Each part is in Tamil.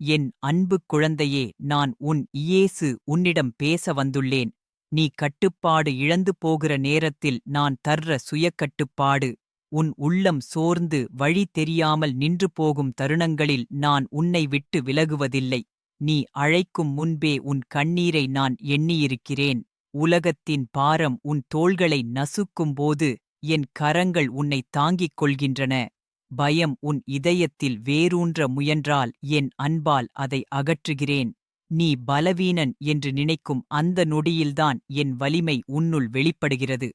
என் அன்பு குழந்தையே நான் உன் இயேசு உன்னிடம் பேச வந்துள்ளேன். நீ கட்டுப்பாடு இழந்து போகிற நேரத்தில் நான் தர்ற சுயக்கட்டுப்பாடு உன் உள்ளம் சோர்ந்து வழி தெரியாமல் நின்று போகும் தருணங்களில் நான் உன்னை விட்டு விலகுவதில்லை. நீ அழைக்கும் முன்பே உன் கண்ணீரை நான் எண்ணியிருக்கிறேன். உலகத்தின் பாரம் உன் தோள்களை நசுக்கும்போது என் கரங்கள் உன்னை தாங்கிக் கொள்கின்றன. பயம் உன் இதயத்தில் வேரூன்ற முயன்றால் என் அன்பால் அதை அகற்றுகிறேன். நீ பலவீனன் என்று நினைக்கும் அந்த நொடியில்தான் என் வலிமை உன்னுள் வெளிப்படுகிறது.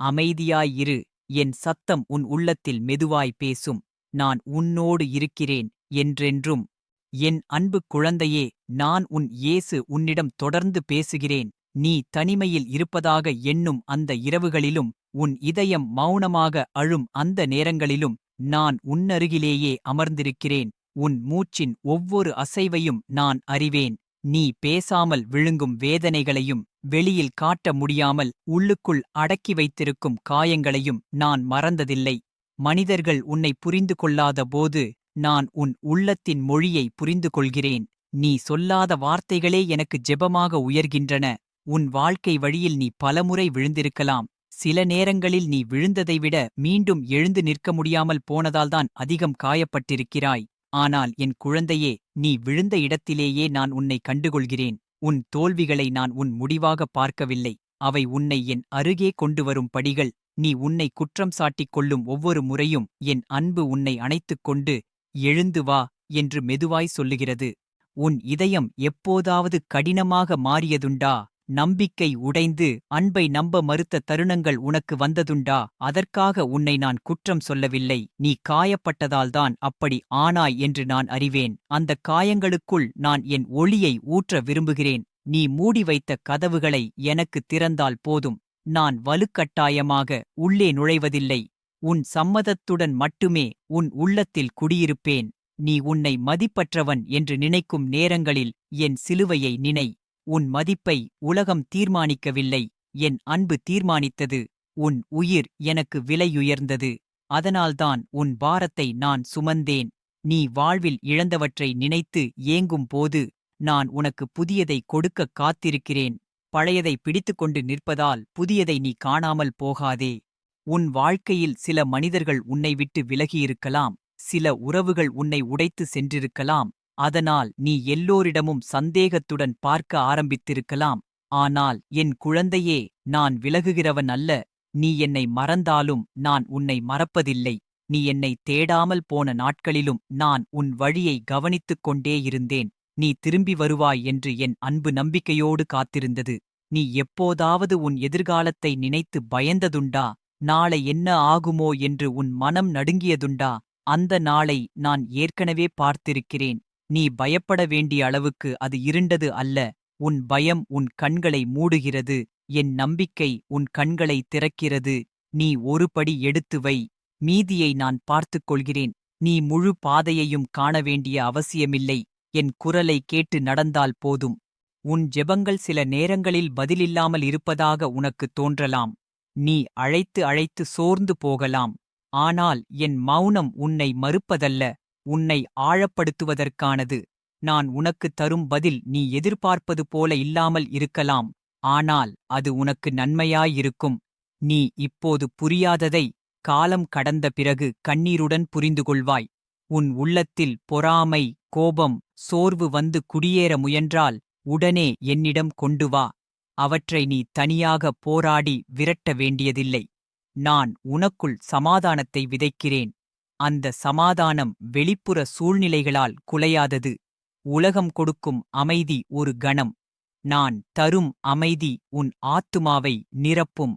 அமைதியாயிரு என் சத்தம் உன் உள்ளத்தில் மெதுவாய் பேசும். நான் உன்னோடு இருக்கிறேன் என்றென்றும். என் அன்பு குழந்தையே நான் உன் இயேசு உன்னிடம் தொடர்ந்து பேசுகிறேன். நீ தனிமையில் இருப்பதாக எண்ணும் அந்த இரவுகளிலும் உன் இதயம் மௌனமாக அழும் அந்த நேரங்களிலும் நான் உன்னருகிலேயே அமர்ந்திருக்கிறேன். உன் மூச்சின் ஒவ்வொரு அசைவையும் நான் அறிவேன். நீ பேசாமல் விழுங்கும் வேதனைகளையும் வெளியில் காட்ட முடியாமல் உள்ளுக்குள் அடக்கி வைத்திருக்கும் காயங்களையும் நான் மறந்ததில்லை. மனிதர்கள் உன்னை புரிந்து கொள்ளாத போது நான் உன் உள்ளத்தின் மொழியை புரிந்து கொள்கிறேன். நீ சொல்லாத வார்த்தைகளே எனக்கு ஜெபமாக உயர்கின்றன. உன் வாழ்க்கை வழியில் நீ பலமுறை விழுந்திருக்கலாம். சில நேரங்களில் நீ விழுந்ததை விட மீண்டும் எழுந்து நிற்க முடியாமல் போனதால்தான் அதிகம் காயப்பட்டிருக்கிறாய். ஆனால் என் குழந்தையே நீ விழுந்த இடத்திலேயே நான் உன்னை கண்டுகொள்கிறேன். உன் தோல்விகளை நான் உன் முடிவாக பார்க்கவில்லை. அவை உன்னை என் அருகே கொண்டு வரும் படிகள். நீ உன்னை குற்றம் சாட்டிக் கொள்ளும் ஒவ்வொரு முறையும் என் அன்பு உன்னை அணைத்துக் கொண்டு எழுந்து வா என்று மெதுவாய் சொல்லுகிறது. உன் இதயம் எப்போதாவது கடினமாக மாறியதுண்டா? நம்பிக்கை உடைந்து அன்பை நம்ப மறுத்த தருணங்கள் உனக்கு வந்ததுண்டா? அதற்காக உன்னை நான் குற்றம் சொல்லவில்லை. நீ காயப்பட்டதால்தான் அப்படி ஆனாய் என்று நான் அறிவேன். அந்த காயங்களுக்குள் நான் என் ஒளியை ஊற்ற விரும்புகிறேன். நீ மூடி வைத்த கதவுகளை எனக்கு திறந்தால் போதும். நான் வலுக்கட்டாயமாக உள்ளே நுழைவதில்லை. உன் சம்மதத்துடன் மட்டுமே உன் உள்ளத்தில் குடியிருப்பேன். நீ உன்னை மதிப்பற்றவன் என்று நினைக்கும் நேரங்களில் என் சிலுவையை நினை. உன் மதிப்பை உலகம் தீர்மானிக்கவில்லை. என் அன்பு தீர்மானித்தது. உன் உயிர் எனக்கு விலையுயர்ந்தது. அதனால்தான் உன் பாரத்தை நான் சுமந்தேன். நீ வாழ்வில் இழந்தவற்றை நினைத்து ஏங்கும் போது நான் உனக்கு புதியதை கொடுக்கக் காத்திருக்கிறேன். பழையதை பிடித்துக்கொண்டு நிற்பதால் புதியதை நீ காணாமல் போகாதே. உன் வாழ்க்கையில் சில மனிதர்கள் உன்னை விட்டு விலகியிருக்கலாம். சில உறவுகள் உன்னை உடைத்து சென்றிருக்கலாம். அதனால் நீ எல்லோரிடமும் சந்தேகத்துடன் பார்க்க ஆரம்பித்திருக்கலாம். ஆனால் என் குழந்தையே நான் விலகுகிறவன் அல்ல. நீ என்னை மறந்தாலும் நான் உன்னை மறப்பதில்லை. நீ என்னை தேடாமல் போன நாட்களிலும் நான் உன் வழியை கவனித்துக் கொண்டே இருந்தேன். நீ திரும்பி வருவாய் என்று என் அன்பு நம்பிக்கையோடு காத்திருந்தது. நீ எப்போதாவது உன் எதிர்காலத்தை நினைத்து பயந்ததுண்டா? நாளை என்ன ஆகுமோ என்று உன் மனம் நடுங்கியதுண்டா? அந்த நாளை நான் ஏற்கனவே பார்த்திருக்கிறேன். நீ பயப்பட வேண்டிய அளவுக்கு அது இருண்டது அல்ல. உன் பயம் உன் கண்களை மூடுகிறது. என் நம்பிக்கை உன் கண்களை திறக்கிறது. நீ ஒருபடி எடுத்து வை. மீதியை நான் பார்த்துக் கொள்கிறேன். நீ முழு பாதையையும் காண வேண்டிய அவசியமில்லை. என் குரலை கேட்டு நடந்தால் போதும். உன் ஜெபங்கள் சில நேரங்களில் பதிலில்லாமல் இருப்பதாக உனக்குத் தோன்றலாம். நீ அழைத்து அழைத்து சோர்ந்து போகலாம். ஆனால் என் மௌனம் உன்னை மறுப்பதல்ல. உன்னை ஆழப்படுத்துவதற்கானது. நான் உனக்குத் தரும் பதில் நீ எதிர்பார்ப்பது போல இல்லாமல் இருக்கலாம். ஆனால் அது உனக்கு நன்மையாயிருக்கும். நீ இப்போது புரியாததை காலம் கடந்த பிறகு கண்ணீருடன் புரிந்து கொள்வாய் உன் உள்ளத்தில் பொறாமை கோபம் சோர்வு வந்து குடியேற முயன்றால் உடனே என்னிடம் கொண்டு வா. அவற்றை நீ தனியாக போராடி விரட்ட வேண்டியதில்லை. நான் உனக்குள் சமாதானத்தை விதைக்கிறேன். அந்த சமாதானம் வெளிப்புற சூழ்நிலைகளால் குலையாதது. உலகம் கொடுக்கும் அமைதி ஒரு கணம். நான் தரும் அமைதி உன் ஆத்துமாவை நிரப்பும்.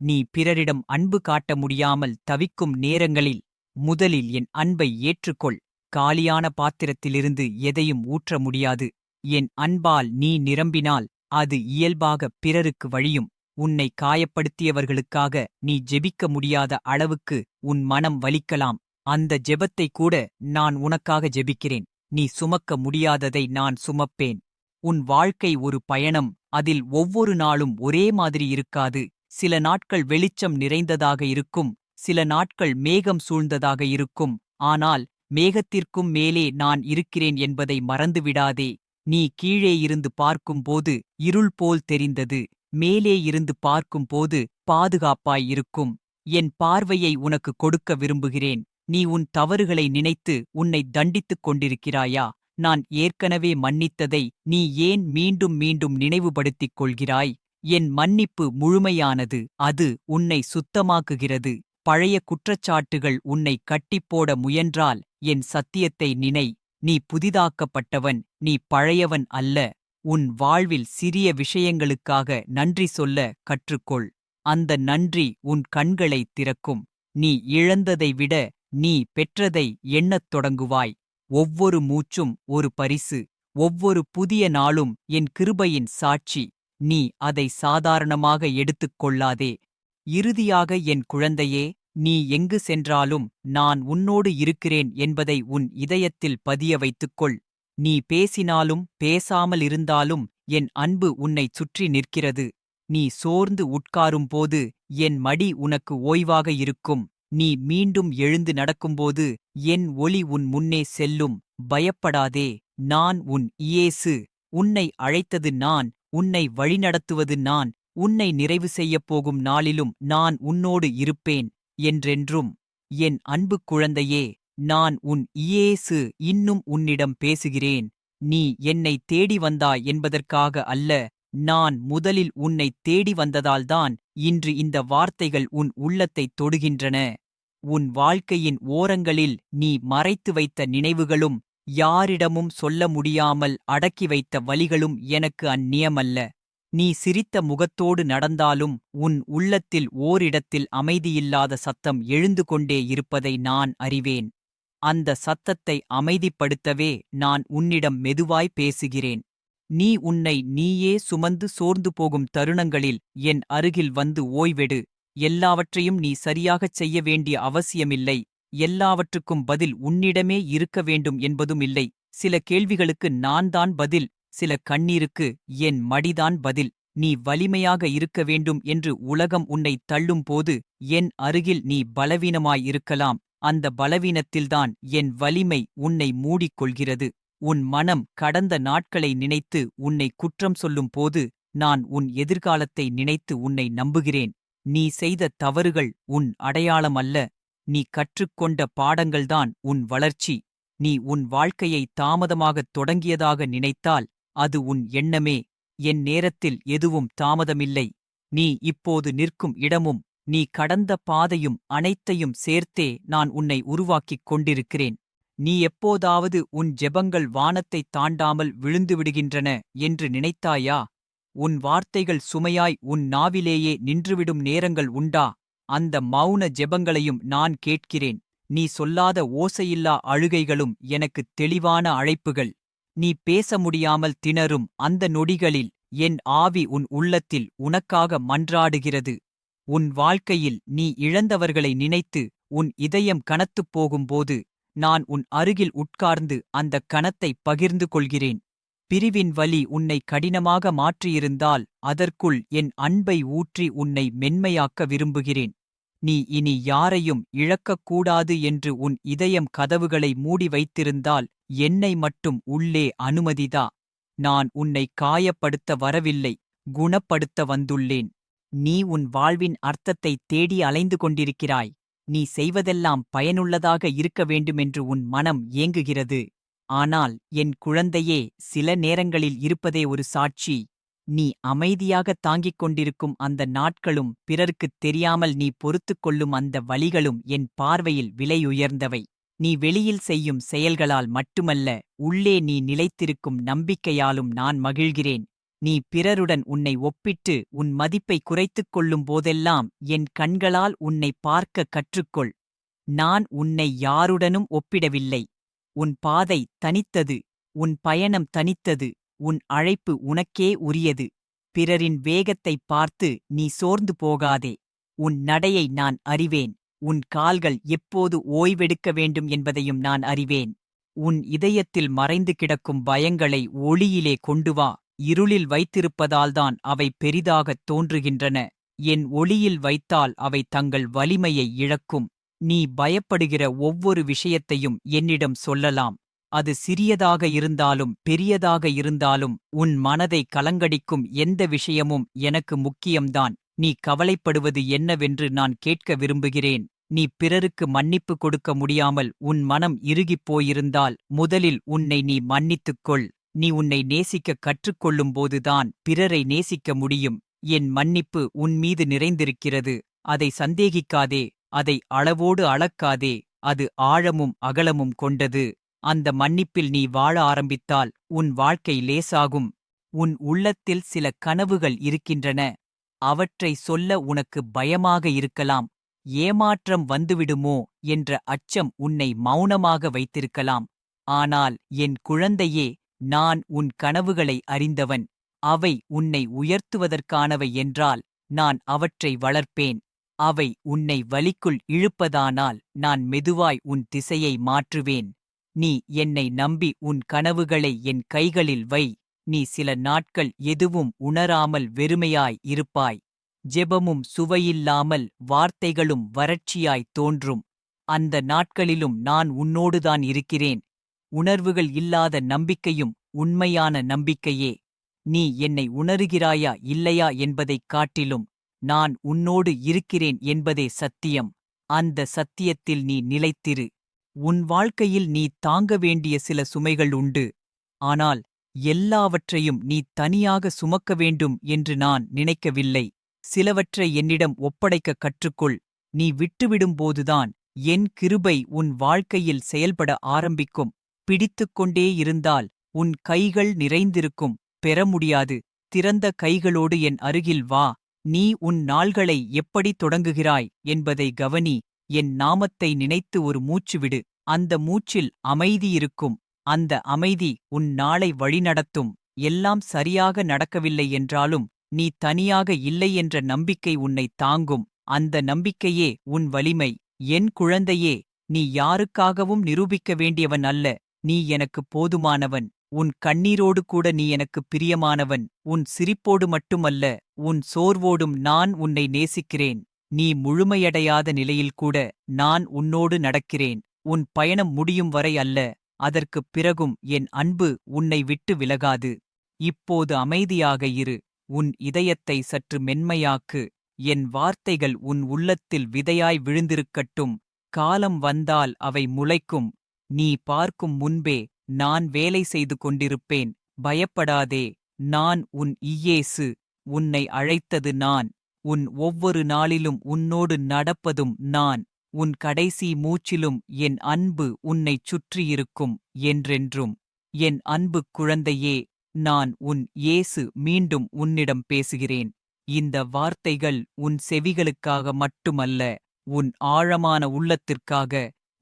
நீ பிறரிடம் அன்பு காட்ட முடியாமல் தவிக்கும் நேரங்களில் முதலில் என் அன்பை ஏற்றுக்கொள். காலியான பாத்திரத்திலிருந்து எதையும் ஊற்ற முடியாது. என் அன்பால் நீ நிரம்பினால் அது இயல்பாக பிறருக்கு வழியும். உன்னை காயப்படுத்தியவர்களுக்காக நீ ஜெபிக்க முடியாத அளவுக்கு உன் மனம் வலிக்கலாம். அந்த ஜெபத்தை கூட நான் உனக்காக ஜெபிக்கிறேன். நீ சுமக்க முடியாததை நான் சுமப்பேன். உன் வாழ்க்கை ஒரு பயணம் அதில் ஒவ்வொரு நாளும் ஒரே மாதிரி இருக்காது. சில நாட்கள் வெளிச்சம் நிறைந்ததாக இருக்கும் சில நாட்கள் மேகம் சூழ்ந்ததாக இருக்கும். ஆனால் மேகத்திற்கும் மேலே நான் இருக்கிறேன் என்பதை மறந்துவிடாதே. நீ கீழே இருந்து பார்க்கும்போது இருள் போல் தெரிந்தது. மேலே இருந்து பார்க்கும்போது பாதுகாப்பாய் இருக்கும். என் பார்வையை உனக்கு கொடுக்க விரும்புகிறேன். நீ உன் தவறுகளை நினைத்து உன்னை தண்டித்துக் கொண்டிருக்கிறாயா? நான் ஏற்கனவே மன்னித்ததை நீ ஏன் மீண்டும் மீண்டும் நினைவுபடுத்திக் கொள்கிறாய்? என் மன்னிப்பு முழுமையானது அது உன்னை சுத்தமாக்குகிறது. பழைய குற்றச்சாட்டுகள் உன்னை கட்டிப்போட முயன்றால் என் சத்தியத்தை நினை. நீ புதிதாக்கப்பட்டவன் நீ பழையவன் அல்ல. உன் வாழ்வில் சிறிய விஷயங்களுக்காக நன்றி சொல்ல கற்றுக்கொள். அந்த நன்றி உன் கண்களைத் திறக்கும். நீ இழந்ததை விட நீ பெற்றதை எண்ணத் தொடங்குவாய். ஒவ்வொரு மூச்சும் ஒரு பரிசு. ஒவ்வொரு புதிய நாளும் என் கிருபையின் சாட்சி. நீ அதை சாதாரணமாக எடுத்துக் கொள்ளாதே. இறுதியாக என் குழந்தையே நீ எங்கு சென்றாலும் நான் உன்னோடு இருக்கிறேன் என்பதை உன் இதயத்தில் பதிய வைத்துக்கொள். நீ பேசினாலும் பேசாமல் இருந்தாலும் என் அன்பு உன்னைச் சுற்றி நிற்கிறது. நீ சோர்ந்து உட்காரும்போது என் மடி உனக்கு ஓய்வாக இருக்கும். நீ மீண்டும் எழுந்து நடக்கும்போது என் ஒளி உன் முன்னே செல்லும். பயப்படாதே நான் உன் இயேசு. உன்னை அழைத்தது நான் உன்னை வழிநடத்துவது நான். உன்னை நிறைவு செய்யப் போகும் நாளிலும் நான் உன்னோடு இருப்பேன் என்றென்றும். என் அன்பு குழந்தையே நான் உன் இயேசு இன்னும் உன்னிடம் பேசுகிறேன். நீ என்னை தேடி வந்தாய் என்பதற்காக அல்ல நான் முதலில் உன்னை தேடி வந்ததால்தான் இன்று இந்த வார்த்தைகள் உன் உள்ளத்தைத் தொடுகின்றன. உன் வாழ்க்கையின் ஓரங்களில் நீ மறைத்து வைத்த நினைவுகளும் யாரிடமும் சொல்ல முடியாமல் அடக்கி வைத்த வலிகளும் எனக்கு அந்நியமல்ல. நீ சிரித்த முகத்தோடு நடந்தாலும் உன் உள்ளத்தில் ஓரிடத்தில் அமைதியில்லாத சத்தம் எழுந்து கொண்டே இருப்பதை நான் அறிவேன். அந்த சத்தத்தை அமைதிப்படுத்தவே நான் உன்னிடம் மெதுவாய் பேசுகிறேன். நீ உன்னை நீயே சுமந்து சோர்ந்து போகும் தருணங்களில் என் அருகில் வந்து ஓய்வெடு. எல்லாவற்றையும் நீ சரியாகச் செய்ய வேண்டிய அவசியமில்லை. எல்லாவற்றுக்கும் பதில் உன்னிடமே இருக்க வேண்டும் என்பதும் இல்லை. சில கேள்விகளுக்கு நான் தான் பதில் சில கண்ணீருக்கு என் மடிதான் பதில். நீ வலிமையாக இருக்க வேண்டும் என்று உலகம் உன்னை தள்ளும்போது என் அருகில் நீ பலவீனமாயிருக்கலாம் அந்த பலவீனத்தில்தான் என் வலிமை உன்னை மூடிக்கொள்கிறது. உன் மனம் கடந்த நாட்களை நினைத்து உன்னை குற்றம் சொல்லும் போது நான் உன் எதிர்காலத்தை நினைத்து உன்னை நம்புகிறேன். நீ செய்த தவறுகள் உன் அடையாளம் அல்ல நீ கற்றுக்கொண்ட பாடங்கள்தான் உன் வளர்ச்சி. நீ உன் வாழ்க்கையை தாமதமாகத் தொடங்கியதாக நினைத்தால் அது உன் எண்ணமே. என் நேரத்தில் எதுவும் தாமதமில்லை. நீ இப்போது நிற்கும் இடமும் நீ கடந்த பாதையும் அனைத்தையும் சேர்த்தே நான் உன்னை உருவாக்கிக் கொண்டிருக்கிறேன். நீ எப்போதாவது உன் ஜெபங்கள் வானத்தைத் தாண்டாமல் விழுந்துவிடுகின்றன என்று நினைத்தாயா? உன் வார்த்தைகள் சுமையாய் உன் நாவிலேயே நின்றுவிடும் நேரங்கள் உண்டா? அந்த மௌன ஜெபங்களையும் நான் கேட்கிறேன். நீ சொல்லாத ஓசையில்லா அழுகைகளும் எனக்குத் தெளிவான அழைப்புகள். நீ பேச முடியாமல் திணறும் அந்த நொடிகளில் என் ஆவி உன் உள்ளத்தில் உனக்காக மன்றாடுகிறது. உன் வாழ்க்கையில் நீ இழந்தவர்களை நினைத்து உன் இதயம் கனத்துப் போகும்போது நான் உன் அருகில் உட்கார்ந்து அந்தக் கணத்தை பகிர்ந்து கொள்கிறேன். பிரிவின் வலி உன்னை கடினமாக மாற்றியிருந்தால் அதற்குள் என் அன்பை ஊற்றி உன்னை மென்மையாக்க விரும்புகிறேன். நீ இனி யாரையும் இழக்கக்கூடாது என்று உன் இதயம் கதவுகளை மூடி வைத்திருந்தால் என்னை மட்டும் உள்ளே அனுமதிதா. நான் உன்னை காயப்படுத்த வரவில்லை குணப்படுத்த வந்துள்ளேன். நீ உன் வாழ்வின் அர்த்தத்தை தேடி அலைந்து கொண்டிருக்கிறாய். நீ செய்வதெல்லாம் பயனுள்ளதாக இருக்க வேண்டுமென்று உன் மனம் ஏங்குகிறது. ஆனால் என் குழந்தையே சில நேரங்களில் இருப்பதே ஒரு சாட்சி. நீ அமைதியாகத் தாங்கிக் கொண்டிருக்கும் அந்த நாட்களும் பிறர்க்குத் தெரியாமல் நீ பொறுத்துக்கொள்ளும் அந்த வழிகளும் என் பார்வையில் விலையுயர்ந்தவை. நீ வெளியில் செய்யும் செயல்களால் மட்டுமல்ல உள்ளே நீ நிலைத்திருக்கும் நம்பிக்கையாலும் நான் மகிழ்கிறேன். நீ பிறருடன் உன்னை ஒப்பிட்டு உன் மதிப்பை குறைத்துக் கொள்ளும் போதெல்லாம் என் கண்களால் உன்னை பார்க்க கற்றுக்கொள். நான் உன்னை யாருடனும் ஒப்பிடவில்லை. உன் பாதை தனித்தது உன் பயணம் தனித்தது உன் அழைப்பு உனக்கே உரியது. பிறரின் வேகத்தைப் பார்த்து நீ சோர்ந்து போகாதே. உன் நடையை நான் அறிவேன். உன் கால்கள் எப்போது ஓய்வெடுக்க வேண்டும் என்பதையும் நான் அறிவேன். உன் இதயத்தில் மறைந்து கிடக்கும் பயங்களை ஒளியிலே கொண்டு வா. இருளில் வைத்திருப்பதால்தான் அவை பெரிதாகத் தோன்றுகின்றன. என் ஒளியில் வைத்தால் அவை தங்கள் வலிமையை இழக்கும். நீ பயப்படுகிற ஒவ்வொரு விஷயத்தையும் என்னிடம் சொல்லலாம். அது சிறியதாக இருந்தாலும் பெரியதாக இருந்தாலும் உன் மனதை கலங்கடிக்கும் எந்த விஷயமும் எனக்கு முக்கியம்தான். நீ கவலைப்படுவது என்னவென்று நான் கேட்க விரும்புகிறேன். நீ பிறருக்கு மன்னிப்பு கொடுக்க முடியாமல் உன் மனம் இறுகிப் போயிருந்தால் முதலில் உன்னை நீ மன்னித்துக் கொள் நீ உன்னை நேசிக்க கற்றுக்கொள்ளும்போதுதான் பிறரை நேசிக்க முடியும். என் மன்னிப்பு உன் மீது நிறைந்திருக்கிறது. அதை சந்தேகிக்காதே. அதை அளவோடு அளக்காதே அது ஆழமும் அகலமும் கொண்டது. அந்த மன்னிப்பில் நீ வாழ ஆரம்பித்தால் உன் வாழ்க்கை லேசாகும். உன் உள்ளத்தில் சில கனவுகள் இருக்கின்றன. அவற்றை சொல்ல உனக்கு பயமாக இருக்கலாம். ஏமாற்றம் வந்துவிடுமோ என்ற அச்சம் உன்னை மௌனமாக வைத்திருக்கலாம். ஆனால் என் குழந்தையே நான் உன் கனவுகளை அறிந்தவன். அவை உன்னை உயர்த்துவதற்கானவை என்றால் நான் அவற்றை வளர்ப்பேன். அவை உன்னை வலிக்குள் இழுப்பதானால் நான் மெதுவாய் உன் திசையை மாற்றுவேன். நீ என்னை நம்பி உன் கனவுகளை என் கைகளில் வை. நீ சில நாட்கள் எதுவும் உணராமல் வெறுமையாய் இருப்பாய். ஜெபமும் சுவையில்லாமல் வார்த்தைகளும் வறட்சியாய் தோன்றும். அந்த நாட்களிலும் நான் உன்னோடுதான் இருக்கிறேன். உணர்வுகள் இல்லாத நம்பிக்கையும் உண்மையான நம்பிக்கையே. நீ என்னை உணருகிறாயா இல்லையா என்பதைக் காட்டிலும் நான் உன்னோடு இருக்கிறேன் என்பதே சத்தியம். அந்த சத்தியத்தில் நீ நிலைத்திரு. உன் வாழ்க்கையில் நீ தாங்க வேண்டிய சில சுமைகள் உண்டு. ஆனால் எல்லாவற்றையும் நீ தனியாக சுமக்க வேண்டும் என்று நான் நினைக்கவில்லை. சிலவற்றை என்னிடம் ஒப்படைக்க கற்றுக்கொள். நீ விட்டுவிடும்போதுதான் என் கிருபை உன் வாழ்க்கையில் செயல்பட ஆரம்பிக்கும். பிடித்துக்கொண்டே இருந்தால் உன் கைகள் நிறைந்திருக்கும். பெற முடியாது. திறந்த கைகளோடு என் அருகில் வா. நீ உன் நாள்களை எப்படி தொடங்குகிறாய் என்பதை கவனி என் நாமத்தை நினைத்து ஒரு மூச்சு விடு. அந்த மூச்சில் அமைதி இருக்கும். அந்த அமைதி உன் நாளை வழிநடத்தும். எல்லாம் சரியாக நடக்கவில்லை என்றாலும் நீ தனியாக இல்லை என்ற நம்பிக்கை உன்னை தாங்கும். அந்த நம்பிக்கையே உன் வலிமை. என் குழந்தையே நீ யாருக்காகவும் நிரூபிக்க வேண்டியவன் அல்ல. நீ எனக்கு போதுமானவன். உன் கண்ணீரோடு கூட நீ எனக்கு பிரியமானவன். உன் சிரிப்போடு மட்டுமல்ல உன் சோர்வோடும் நான் உன்னை நேசிக்கிறேன். நீ முழுமையடையாத நிலையில் கூட நான் உன்னோடு நடக்கிறேன். உன் பயணம் முடியும் வரை அல்ல அதற்குப் பிறகும் என் அன்பு உன்னை விட்டு விலகாது. இப்போது அமைதியாக இரு உன் இதயத்தை சற்று மென்மையாக்கு. என் வார்த்தைகள் உன் உள்ளத்தில் விதையாய் விழுந்திருக்கட்டும். காலம் வந்தால் அவை முளைக்கும். நீ பார்க்கும் முன்பே நான் வேலை செய்து கொண்டிருப்பேன். பயப்படாதே நான் உன் இயேசு உன்னை அழைத்தது நான். உன் ஒவ்வொரு நாளிலும் உன்னோடு நடப்பதும் நான். உன் கடைசி மூச்சிலும் என் அன்பு உன்னைச் சுற்றியிருக்கும் என்றென்றும். என் அன்புக் குழந்தையே நான் உன் இயேசு மீண்டும் உன்னிடம் பேசுகிறேன். இந்த வார்த்தைகள் உன் செவிகளுக்காக மட்டுமல்ல உன் ஆழமான உள்ளத்திற்காக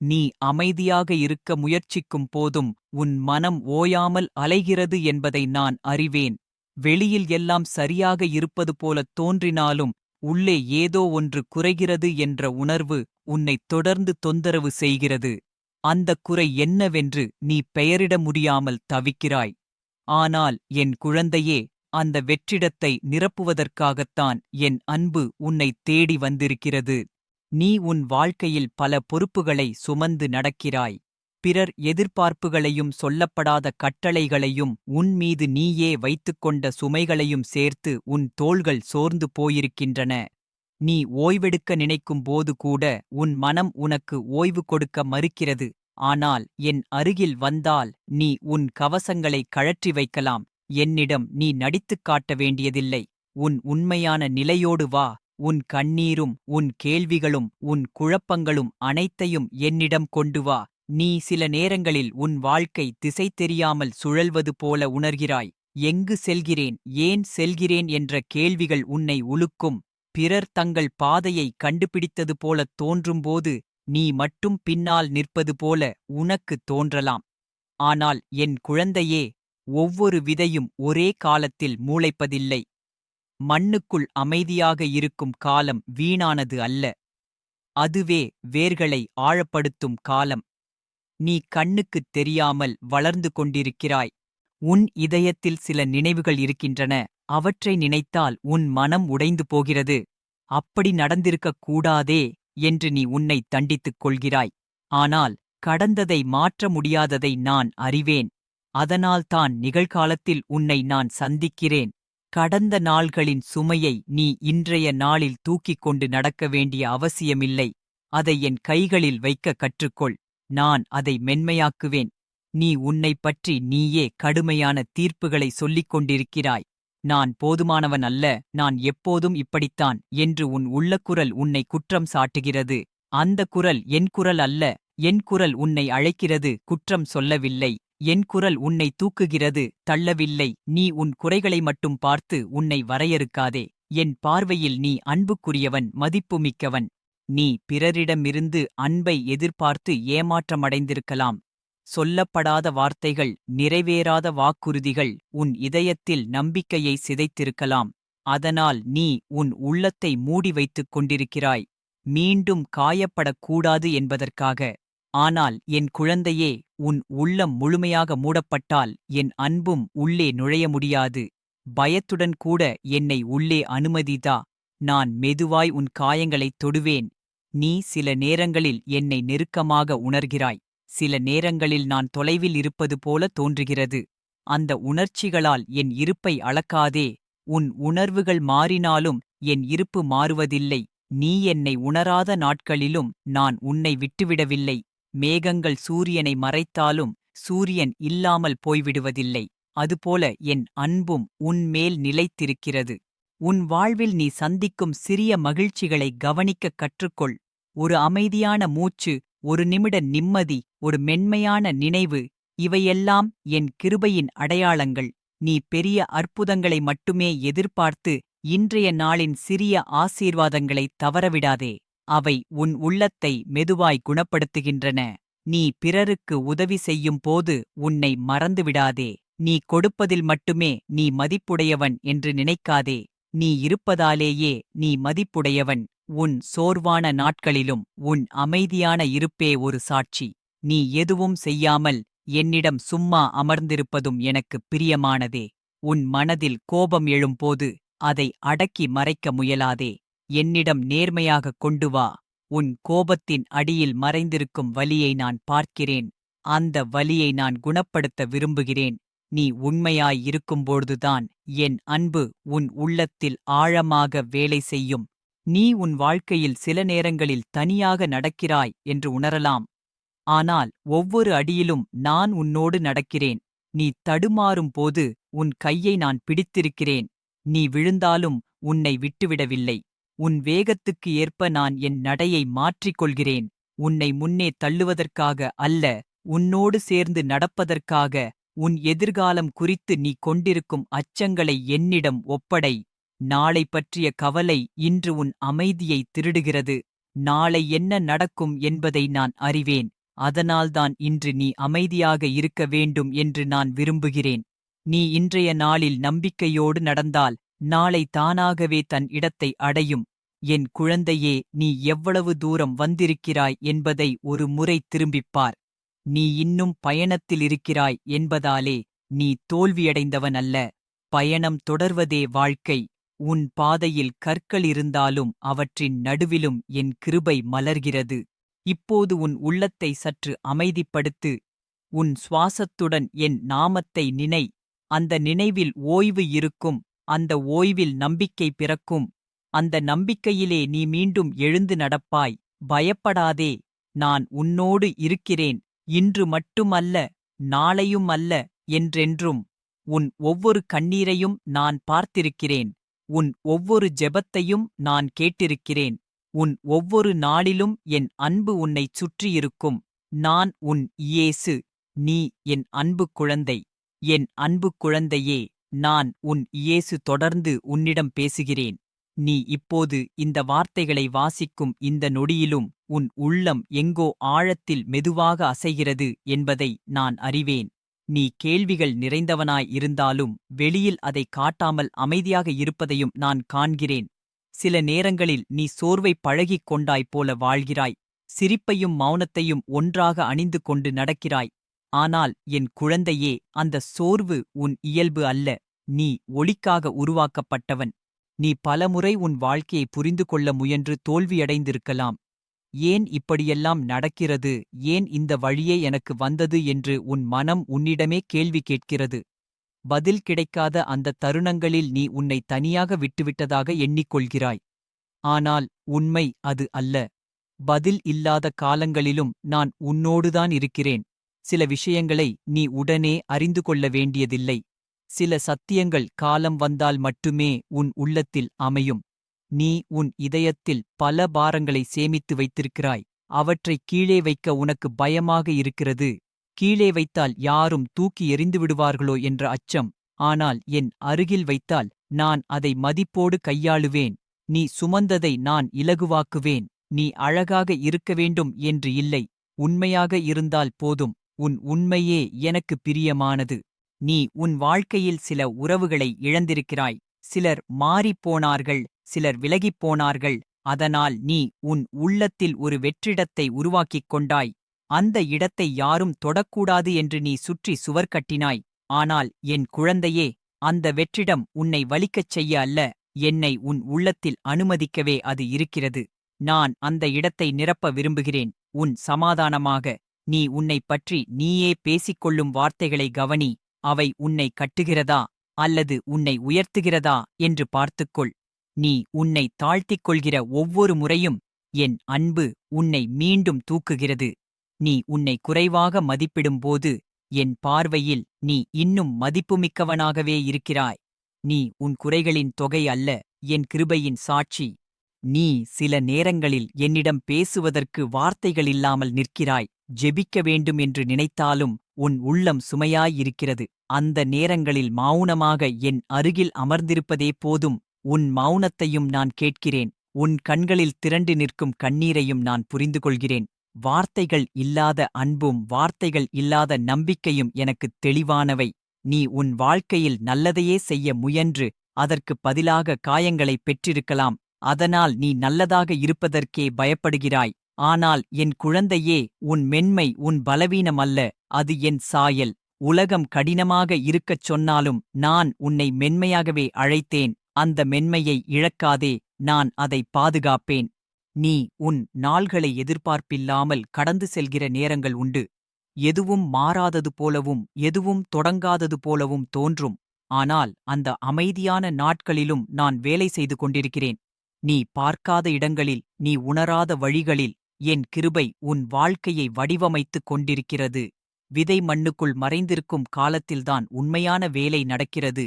நீ அமைதியாக இருக்க முயற்சிக்கும் போதும் உன் மனம் ஓயாமல் அலைகிறது என்பதை நான் அறிவேன். வெளியில் எல்லாம் சரியாக இருப்பது போலத் தோன்றினாலும் உள்ளே ஏதோ ஒன்று குறைகிறது என்ற உணர்வு உன்னை தொடர்ந்து தொந்தரவு செய்கிறது. அந்தக் குறை என்னவென்று நீ பெயரிட முடியாமல் தவிக்கிறாய். ஆனால் என் குழந்தையே அந்த வெற்றிடத்தை நிரப்புவதற்காகத்தான் என் அன்பு உன்னை தேடி வந்திருக்கிறது. நீ உன் வாழ்க்கையில் பல பொறுப்புகளை சுமந்து நடக்கிறாய். பிறர் எதிர்பார்ப்புகளையும் சொல்லப்படாத கட்டளைகளையும் உன் மீது நீயே வைத்துக்கொண்ட சுமைகளையும் சேர்த்து உன் தோள்கள் சோர்ந்து போயிருக்கின்றன. நீ ஓய்வெடுக்க நினைக்கும் போது கூட உன் மனம் உனக்கு ஓய்வு கொடுக்க மறுக்கிறது. ஆனால் என் அருகில் வந்தால் நீ உன் கவசங்களை கழற்றி வைக்கலாம். என்னிடம் நீ நடித்துக் காட்ட வேண்டியதில்லை. உன் உண்மையான நிலையோடு வா. உன் கண்ணீரும் உன் கேள்விகளும் உன் குழப்பங்களும் அனைத்தையும் என்னிடம் கொண்டு வா. நீ சில நேரங்களில் உன் வாழ்க்கை திசை தெரியாமல் சுழல்வது போல உணர்கிறாய். எங்கு செல்கிறேன் ஏன் செல்கிறேன் என்ற கேள்விகள் உன்னை உழுக்கும் பிறர் தங்கள் பாதையை கண்டுபிடித்தது போலத் தோன்றும்போது நீ மட்டும் பின்னால் நிற்பது போல உனக்கு தோன்றலாம். ஆனால் என் குழந்தையே ஒவ்வொரு விதையும் ஒரே காலத்தில் மூளைப்பதில்லை. மண்ணுக்குள் அமைதியாக இருக்கும் காலம் வீணானது அல்ல. அதுவே வேர்களை ஆழப்படுத்தும் காலம். நீ கண்ணுக்குத் தெரியாமல் வளர்ந்து கொண்டிருக்கிறாய். உன் இதயத்தில் சில நினைவுகள் இருக்கின்றன. அவற்றை நினைத்தால் உன் மனம் உடைந்து போகிறது. அப்படி நடந்திருக்கக் கூடாதே என்று நீ உன்னை தண்டித்துக் கொள்கிறாய். ஆனால் கடந்ததை மாற்ற முடியாததை நான் அறிவேன். அதனால்தான் நிகழ்காலத்தில் உன்னை நான் சந்திக்கிறேன். கடந்த நாள்களின் சுமையை நீ இன்றைய நாளில் தூக்கிக் கொண்டு நடக்க வேண்டிய அவசியமில்லை. அதை என் கைகளில் வைக்க கற்றுக்கொள். நான் அதை மென்மையாக்குவேன். நீ உன்னைப் பற்றி நீயே கடுமையான தீர்ப்புகளை சொல்லிக் கொண்டிருக்கிறாய். நான் போதுமானவன் அல்ல. நான் எப்போதும் இப்படித்தான் என்று உன் உள்ளக்குரல் உன்னை குற்றம் சாட்டுகிறது. அந்த குரல் என் குரல் அல்ல. என் குரல் உன்னை அழைக்கிறது. குற்றம் சொல்லவில்லை. என் குரல் உன்னை தூக்குகிறது தள்ளவில்லை. நீ உன் குறைகளை மட்டும் பார்த்து உன்னை வரையறுக்காதே. என் பார்வையில் நீ அன்புக்குரியவன் மதிப்புமிக்கவன். நீ பிறரிடமிருந்து அன்பை எதிர்பார்த்து ஏமாற்றமடைந்திருக்கலாம். சொல்லப்படாத வார்த்தைகள் நிறைவேறாத வாக்குறுதிகள் உன் இதயத்தில் நம்பிக்கையை சிதைத்திருக்கலாம். அதனால் நீ உன் உள்ளத்தை மூடி வைத்துக் கொண்டிருக்கிறாய். மீண்டும் காயப்படக்கூடாது என்பதற்காக. ஆனால் என் குழந்தையே உன் உள்ளம் முழுமையாக மூடப்பட்டால் என் அன்பும் உள்ளே நுழைய முடியாது. பயத்துடன் கூட என்னை உள்ளே அனுமதிதா நான் மெதுவாய் உன் காயங்களைத் தொடுவேன். நீ சில நேரங்களில் என்னை நெருக்கமாக உணர்கிறாய். சில நேரங்களில் நான் தொலைவில் இருப்பது போல தோன்றுகிறது. அந்த உணர்ச்சிகளால் என் இருப்பை அளக்காதே. உன் உணர்வுகள் மாறினாலும் என் இருப்பு மாறுவதில்லை. நீ என்னை உணராத நாட்களிலும் நான் உன்னை விட்டுவிடவில்லை. மேகங்கள் சூரியனை மறைத்தாலும் சூரியன் இல்லாமல் போய்விடுவதில்லை. அதுபோல என் அன்பும் உன்மேல் நிலைத்திருக்கிறது. உன் வாழ்வில் நீ சந்திக்கும் சிறிய மகிழ்ச்சிகளை கவனிக்கக் கற்றுக்கொள். ஒரு அமைதியான மூச்சு ஒரு நிமிட நிம்மதி ஒரு மென்மையான நினைவு இவையெல்லாம் என் கிருபையின் அடையாளங்கள். நீ பெரிய அற்புதங்களை மட்டுமே எதிர்பார்த்து இன்றைய நாளின் சிறிய ஆசீர்வாதங்களை தவறவிடாதே. அவை உன் உள்ளத்தை மெதுவாய் குணப்படுத்துகின்றன. நீ பிறருக்கு உதவி செய்யும் போது உன்னை மறந்துவிடாதே. நீ கொடுப்பதில் மட்டுமே நீ மதிப்புடையவன் என்று நினைக்காதே. நீ இருப்பதாலேயே நீ மதிப்புடையவன். உன் சோர்வான நாட்களிலும் உன் அமைதியான இருப்பே ஒரு சாட்சி. நீ எதுவும் செய்யாமல் என்னிடம் சும்மா அமர்ந்திருப்பதும் எனக்குப் பிரியமானதே. உன் மனதில் கோபம் எழும்போது அதை அடக்கி மறைக்க முயலாதே. என்னிடம் நேர்மையாகக் கொண்டு வா. உன் கோபத்தின் அடியில் மறைந்திருக்கும் வலியை நான் பார்க்கிறேன். அந்த வலியை நான் குணப்படுத்த விரும்புகிறேன். நீ உண்மையாயிருக்கும்போதுதான் என் அன்பு உன் உள்ளத்தில் ஆழமாக வேலை செய்யும். நீ உன் வாழ்க்கையில் சில நேரங்களில் தனியாக நடக்கிறாய் என்று உணரலாம். ஆனால் ஒவ்வொரு அடியிலும் நான் உன்னோடு நடக்கிறேன். நீ தடுமாறும் போது உன் கையை நான் பிடித்திருக்கிறேன். நீ விழுந்தாலும் உன்னை விட்டுவிடவில்லை. உன் வேகத்துக்கு ஏற்ப நான் என் நடையை மாற்றிக் கொள்கிறேன் உன்னை முன்னே தள்ளுவதற்காக அல்ல உன்னோடு சேர்ந்து நடப்பதற்காக உன் எதிர்காலம் குறித்து நீ கொண்டிருக்கும் அச்சங்களை என்னிடம் ஒப்படை. நாளை பற்றிய கவலை இன்று உன் அமைதியை திருடுகிறது. நாளை என்ன நடக்கும் என்பதை நான் அறிவேன். அதனால்தான் இன்று நீ அமைதியாக இருக்க வேண்டும் என்று நான் விரும்புகிறேன். நீ இன்றைய நாளில் நம்பிக்கையோடு நடந்தால் நாளை தானாகவே தன் இடத்தை அடையும். என் குழந்தையே நீ எவ்வளவு தூரம் வந்திருக்கிறாய் என்பதை ஒரு முறை திரும்பிப்பார். நீ இன்னும் பயணத்தில் இருக்கிறாய் என்பதாலே நீ தோல்வியடைந்தவன் அல்ல. பயணம் தொடர்வதே வாழ்க்கை. உன் பாதையில் கற்கள் இருந்தாலும் அவற்றின் நடுவிலும் என் கிருபை மலர்கிறது. இப்போது உன் உள்ளத்தை சற்று அமைதிப்படுத்து. உன் சுவாசத்துடன் என் நாமத்தை நினை. அந்த நினைவில் ஓய்வு இருக்கும். அந்த ஓய்வில் நம்பிக்கை பிறக்கும். அந்த நம்பிக்கையிலே நீ மீண்டும் எழுந்து நடப்பாய். பயப்படாதே நான் உன்னோடு இருக்கிறேன். இன்று மட்டுமல்ல நாளையும் அல்ல என்றென்றும். உன் ஒவ்வொரு கண்ணீரையும் நான் பார்த்திருக்கிறேன். உன் ஒவ்வொரு ஜெபத்தையும் நான் கேட்டிருக்கிறேன். உன் ஒவ்வொரு நாளிலும் என் அன்பு உன்னைச் சுற்றியிருக்கும். நான் உன் இயேசு நீ என் அன்பு குழந்தை. என் அன்பு குழந்தையே நான் உன் இயேசு தொடர்ந்து உன்னிடம் பேசுகிறேன். நீ இப்போது இந்த வார்த்தைகளை வாசிக்கும் இந்த நொடியிலும் உன் உள்ளம் எங்கோ ஆழத்தில் மெதுவாக அசைகிறது என்பதை நான் அறிவேன். நீ கேள்விகள் நிறைந்தவனாய் இருந்தாலும் வெளியில் அதை காட்டாமல் அமைதியாக இருப்பதையும் நான் காண்கிறேன். சில நேரங்களில் நீ சோர்வை பழகிக் கொண்டாய் போல வாழ்கிறாய். சிரிப்பையும் மௌனத்தையும் ஒன்றாக அணிந்து கொண்டு நடக்கிறாய். ஆனால் என் குழந்தையே அந்த சோர்வு உன் இயல்பு அல்ல. நீ ஒளிக்காக உருவாக்கப்பட்டவன். நீ பலமுறை உன் வாழ்க்கையை புரிந்து கொள்ள முயன்று தோல்வியடைந்திருக்கலாம். ஏன் இப்படியெல்லாம் நடக்கிறது? ஏன் இந்த வழியே எனக்கு வந்தது என்று உன் மனம் உன்னிடமே கேள்வி கேட்கிறது. பதில் கிடைக்காத அந்த தருணங்களில் நீ உன்னை தனியாக விட்டுவிட்டதாக எண்ணிக்கொள்கிறாய். ஆனால் உண்மை அது அல்ல. பதில் இல்லாத காலங்களிலும் நான் உன்னோடுதான் இருக்கிறேன். சில விஷயங்களை நீ உடனே அறிந்து கொள்ள வேண்டியதில்லை. சில சத்தியங்கள் காலம் வந்தால் மட்டுமே உன் உள்ளத்தில் அமையும். நீ உன் இதயத்தில் பல பாரங்களை சேமித்து வைத்திருக்கிறாய். அவற்றை கீழே வைக்க உனக்கு பயமாக இருக்கிறது. கீழே வைத்தால் யாரும் தூக்கி எறிந்து விடுவார்களோ என்ற அச்சம். ஆனால் என் அருகில் வைத்தால் நான் அதை மதிப்போடு கையாளுவேன். நீ சுமந்ததை நான் இலகுவாக்குவேன். நீ அழகாக இருக்க வேண்டும் என்று இல்லை. உண்மையாக இருந்தால் போதும். உன் உண்மையே எனக்கு பிரியமானது. நீ உன் வாழ்க்கையில் சில உறவுகளை இழந்திருக்கிறாய். சிலர் மாறிப்போனார்கள் சிலர் விலகிப் போனார்கள் அதனால் நீ உன் உள்ளத்தில் ஒரு வெற்றிடத்தை உருவாக்கிக் கொண்டாய். அந்த இடத்தை யாரும் தொடக்கூடாது என்று நீ சுற்றி சுவர் கட்டினாய். ஆனால் என் குழந்தையே அந்த வெற்றிடம் உன்னை வலிக்கச் செய்ய அல்ல என்னை உன் உள்ளத்தில் அனுமதிக்கவே அது இருக்கிறது. நான் அந்த இடத்தை நிரப்ப விரும்புகிறேன். உன் சமாதானமாக நீ உன்னைப் பற்றி நீயே பேசிக்கொள்ளும் வார்த்தைகளை கவனி. அவை உன்னை கட்டுகிறதா அல்லது உன்னை உயர்த்துகிறதா என்று பார்த்துக்கொள். நீ உன்னை தாழ்த்திக் கொள்கிற ஒவ்வொரு முறையும் என் அன்பு உன்னை மீண்டும் தூக்குகிறது. நீ உன்னை குறைவாக மதிப்பிடும்போது என் பார்வையில் நீ இன்னும் மதிப்புமிக்கவனாகவே இருக்கிறாய். நீ உன் குறைகளின் தொகை அல்ல என் கிருபையின் சாட்சி. நீ சில நேரங்களில் என்னிடம் பேசுவதற்கு வார்த்தைகள் இல்லாமல் நிற்கிறாய். ஜெபிக்க வேண்டும் என்று நினைத்தாலும் உன் உள்ளம் சுமையாயிருக்கிறது அந்த நேரங்களில் மௌனமாக என் அருகில் அமர்ந்திருப்பதே போதும். உன் மௌனத்தையும் நான் கேட்கிறேன். உன் கண்களில் திரண்டு நிற்கும் கண்ணீரையும் நான் புரிந்து கொள்கிறேன் வார்த்தைகள் இல்லாத அன்பும் வார்த்தைகள் இல்லாத நம்பிக்கையும் எனக்குத் தெளிவானவை. நீ உன் வாழ்க்கையில் நல்லதையே செய்ய முயன்று அதற்குப் பதிலாக காயங்களை பெற்றிருக்கலாம். அதனால் நீ நல்லதாக இருப்பதற்கே பயப்படுகிறாய். ஆனால் என் குழந்தையே உன் மென்மை உன் பலவீனமல்ல அது என் சாயல். உலகம் கடினமாக இருக்கச் சொன்னாலும் நான் உன்னை மென்மையாகவே அழைத்தேன். அந்த மென்மையை இழக்காதே நான் அதை பாதுகாப்பேன். நீ உன் நாள்களை எதிர்பார்ப்பில்லாமல் கடந்து செல்கிற நேரங்கள் உண்டு. எதுவும் மாறாதது போலவும் எதுவும் தொடங்காதது போலவும் தோன்றும். ஆனால் அந்த அமைதியான நாட்களிலும் நான் வேலை செய்து கொண்டிருக்கிறேன். நீ பார்க்காத இடங்களில் நீ உணராத வழிகளில் என் கிருபை உன் வாழ்க்கையை வடிவமைத்துக் கொண்டிருக்கிறது. விதை மண்ணுக்குள் மறைந்திருக்கும் காலத்தில்தான் உண்மையான வேலை நடக்கிறது.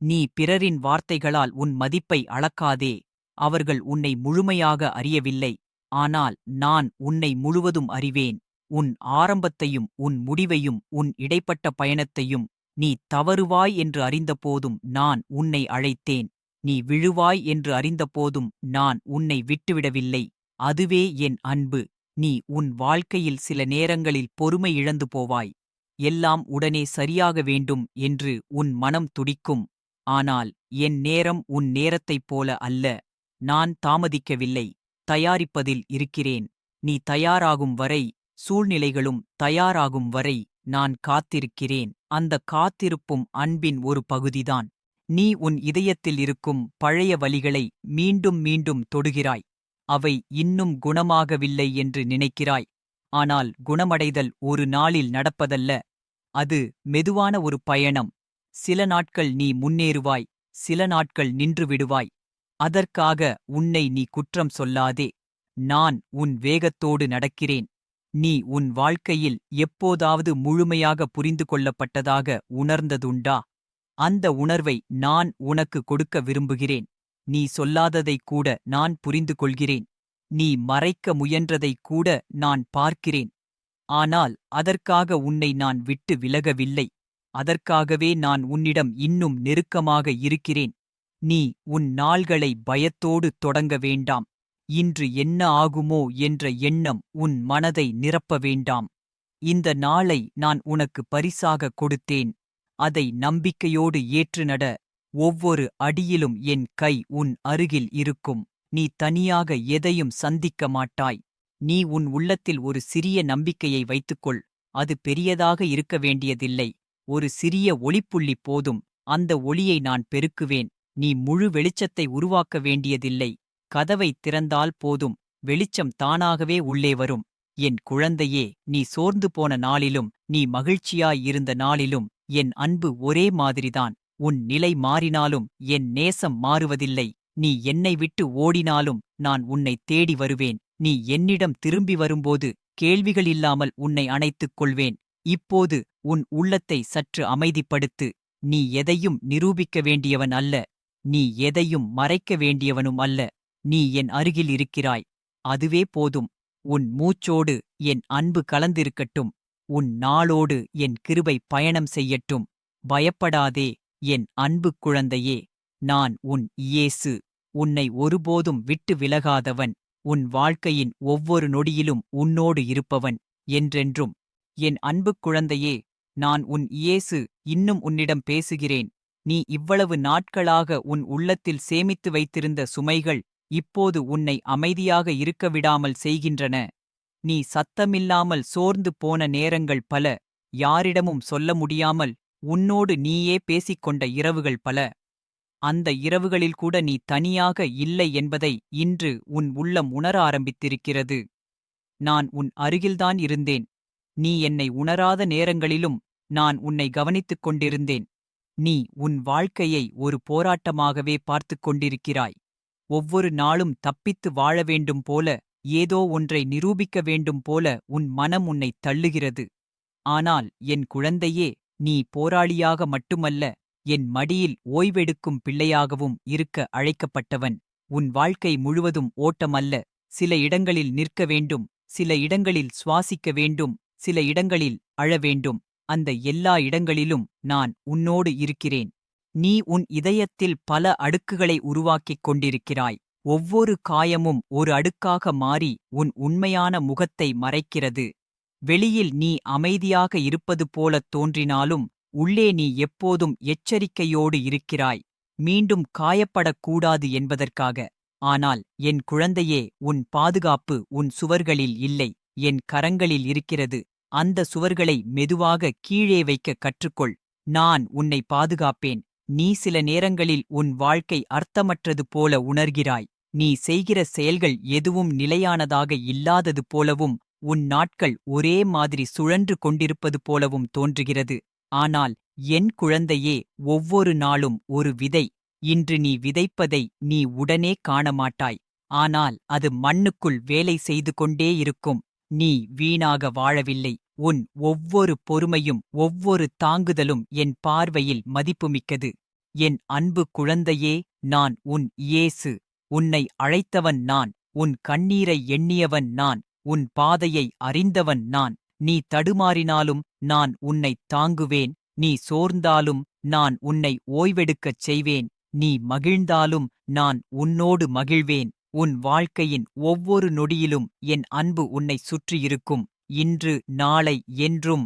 நீ பிறரின் வார்த்தைகளால் உன் மதிப்பை அளக்காதே. அவர்கள் உன்னை முழுமையாக அறியவில்லை. ஆனால் நான் உன்னை முழுவதும் அறிவேன். உன் ஆரம்பத்தையும் உன் முடிவையும் உன் இடைப்பட்ட பயணத்தையும் நீ தவறுவாய் என்று அறிந்தபோதும் நான் உன்னை அழைத்தேன். நீ விழுவாய் என்று அறிந்தபோதும் நான் உன்னை விட்டுவிடவில்லை. அதுவே என் அன்பு. நீ உன் வாழ்க்கையில் சில நேரங்களில் பொறுமை இழந்து போவாய். எல்லாம் உடனே சரியாக வேண்டும் என்று உன் மனம் துடிக்கும். ஆனால் என் நேரம் உன் நேரத்தைப் போல அல்ல. நான் தாமதிக்கவில்லை. தயாரிப்பதில் இருக்கிறேன். நீ தயாராகும் வரை சூழ்நிலைகளும் தயாராகும் வரை நான் காத்திருக்கிறேன். அந்த காத்திருப்பும் அன்பின் ஒரு பகுதிதான். நீ உன் இதயத்தில் இருக்கும் பழைய வலிகளை மீண்டும் மீண்டும் தொடுகிறாய். அவை இன்னும் குணமாகவில்லை என்று நினைக்கிறாய். ஆனால் குணமடைதல் ஒரு நாளில் நடப்பதல்ல. அது மெதுவான ஒரு பயணம். சில நாட்கள் நீ முன்னேறுவாய் சில நாட்கள் நின்று விடுவாய். அதற்காக உன்னை நீ குற்றம் சொல்லாதே. நான் உன் வேகத்தோடு நடக்கிறேன். நீ உன் வாழ்க்கையில் எப்போதாவது முழுமையாக புரிந்து கொள்ளப்பட்டதாக உணர்ந்ததுண்டா? அந்த உணர்வை நான் உனக்கு கொடுக்க விரும்புகிறேன். நீ சொல்லாததைக் கூட நான் புரிந்து கொள்கிறேன் நீ மறைக்க முயன்றதைக் கூட நான் பார்க்கிறேன். ஆனால் அதற்காக உன்னை நான் விட்டு விலகவில்லை. அதற்காகவே நான் உன்னிடம் இன்னும் நெருக்கமாக இருக்கிறேன். நீ உன் நாள்களை பயத்தோடு தொடங்க வேண்டாம். இன்று என்ன ஆகுமோ என்ற எண்ணம் உன் மனதை நிரப்ப வேண்டாம். இந்த நாளை நான் உனக்கு பரிசாக கொடுத்தேன். அதை நம்பிக்கையோடு ஏற்று நட ஒவ்வொரு அடியிலும் என் கை உன் அருகில் இருக்கும். நீ தனியாக எதையும் சந்திக்க மாட்டாய். நீ உன் உள்ளத்தில் ஒரு சிறிய நம்பிக்கையை வைத்துக்கொள். அது பெரியதாக இருக்க வேண்டியதில்லை. ஒரு சிறிய ஒளிப்புள்ளி போதும். அந்த ஒளியை நான் பெருக்குவேன். நீ முழு வெளிச்சத்தை உருவாக்க வேண்டியதில்லை. கதவை திறந்தால் போதும். வெளிச்சம் தானாகவே உள்ளே வரும். என் குழந்தையே நீ சோர்ந்து போன நாளிலும் நீ மகிழ்ச்சியாயிருந்த நாளிலும் என் அன்பு ஒரே மாதிரிதான். உன் நிலை மாறினாலும் என் நேசம் மாறுவதில்லை. நீ என்னை விட்டு ஓடினாலும் நான் உன்னை தேடி வருவேன். நீ என்னிடம் திரும்பி வரும்போது கேள்விகளில்லாமல் உன்னை அணைத்துக் கொள்வேன். இப்போது உன் உள்ளத்தை சற்று அமைதிப்படுத்து. நீ எதையும் நிரூபிக்க வேண்டியவன் அல்ல. நீ எதையும் மறைக்க வேண்டியவனும் அல்ல. நீ என் அருகில் இருக்கிறாய். அதுவே போதும். உன் மூச்சோடு என் அன்பு கலந்திருக்கட்டும். உன் நாளோடு என் கிருபை பயணம் செய்யட்டும். பயப்படாதே என் அன்பு குழந்தையே நான் உன் இயேசு. உன்னை ஒருபோதும் விட்டு விலகாதவன். உன் வாழ்க்கையின் ஒவ்வொரு நொடியிலும் உன்னோடு இருப்பவன் என்றென்றும். என் அன்பு குழந்தையே நான் உன் இயேசு இன்னும் உன்னிடம் பேசுகிறேன். நீ இவ்வளவு நாட்களாக உன் உள்ளத்தில் சேமித்து வைத்திருந்த சுமைகள் இப்போது உன்னை அமைதியாக இருக்க விடாமல் செய்கின்றன. நீ சத்தமில்லாமல் சோர்ந்து போன நேரங்கள் பல. யாரிடமும் சொல்ல முடியாமல் உன்னோடு நீயே பேசிக்கொண்ட இரவுகள் பல. அந்த இரவுகளில் கூட நீ தனியாக இல்லை என்பதை இன்று உன் உள்ளம் உணர ஆரம்பித்திருக்கிறது. நான் உன் அருகில்தான் இருந்தேன். நீ என்னை உணராத நேரங்களிலும் நான் உன்னை கவனித்துக் கொண்டிருந்தேன். நீ உன் வாழ்க்கையை ஒரு போராட்டமாகவே பார்த்துக் கொண்டிருக்கிறாய். ஒவ்வொரு நாளும் தப்பித்து வாழ வேண்டும் போல ஏதோ ஒன்றை நிரூபிக்க வேண்டும் போல உன் மனம் உன்னை தள்ளுகிறது. ஆனால் என் குழந்தையே நீ போராளியாக மட்டுமல்ல என் மடியில் ஓய்வெடுக்கும் பிள்ளையாகவும் இருக்க அழைக்கப்பட்டவன். உன் வாழ்க்கை முழுவதும் ஓட்டமல்ல சில இடங்களில் நிற்க வேண்டும் சில இடங்களில் சுவாசிக்க வேண்டும் சில இடங்களில் அழ வேண்டும். அந்த எல்லா இடங்களிலும் நான் உன்னோடு இருக்கிறேன். நீ உன் இதயத்தில் பல அடுக்குகளை உருவாக்கிக் கொண்டிருக்கிறாய். ஒவ்வொரு காயமும் ஒரு அடுக்காக மாறி உன் உண்மையான முகத்தை மறைக்கிறது. வெளியில் நீ அமைதியாக இருப்பது போலத் தோன்றினாலும் உள்ளே நீ எப்போதும் எச்சரிக்கையோடு இருக்கிறாய். மீண்டும் காயப்படக்கூடாது என்பதற்காக. ஆனால் என் குழந்தையே உன் பாதுகாப்பு உன் சுவர்களில் இல்லை என் கரங்களில் இருக்கிறது. அந்த சுவர்களை மெதுவாக கீழே வைக்க கற்றுக்கொள். நான் உன்னை பாதுகாப்பேன். நீ சில நேரங்களில் உன் வாழ்க்கை அர்த்தமற்றது போல உணர்கிறாய். நீ செய்கிற செயல்கள் எதுவும் நிலையானதாக இல்லாதது போலவும் உன் நாட்கள் ஒரே மாதிரி சுழன்று கொண்டிருப்பது போலவும் தோன்றுகிறது. ஆனால் என் குழந்தையே ஒவ்வொரு நாளும் ஒரு விதை. இன்று நீ விதைப்பதை நீ உடனே காணமாட்டாய். ஆனால் அது மண்ணுக்குள் வேலை செய்து கொண்டே இருக்கும். நீ வீணாக வாழவில்லை. உன் ஒவ்வொரு பொறுமையும் ஒவ்வொரு தாங்குதலும் என் பார்வையில் மதிப்புமிக்கது. என் அன்பு குழந்தையே நான் உன் இயேசு. உன்னை அழைத்தவன் நான் உன் கண்ணீரை எண்ணியவன் நான் உன் பாதையை அறிந்தவன் நான். நீ தடுமாறினாலும் நான் உன்னைத் தாங்குவேன் நீ சோர்ந்தாலும் நான் உன்னை ஓய்வெடுக்கச் செய்வேன் நீ மகிழ்ந்தாலும் நான் உன்னோடு மகிழ்வேன். உன் வாழ்க்கையின் ஒவ்வொரு நொடியிலும் என் அன்பு உன்னை சுற்றியிருக்கும். இன்று நாளை என்றும்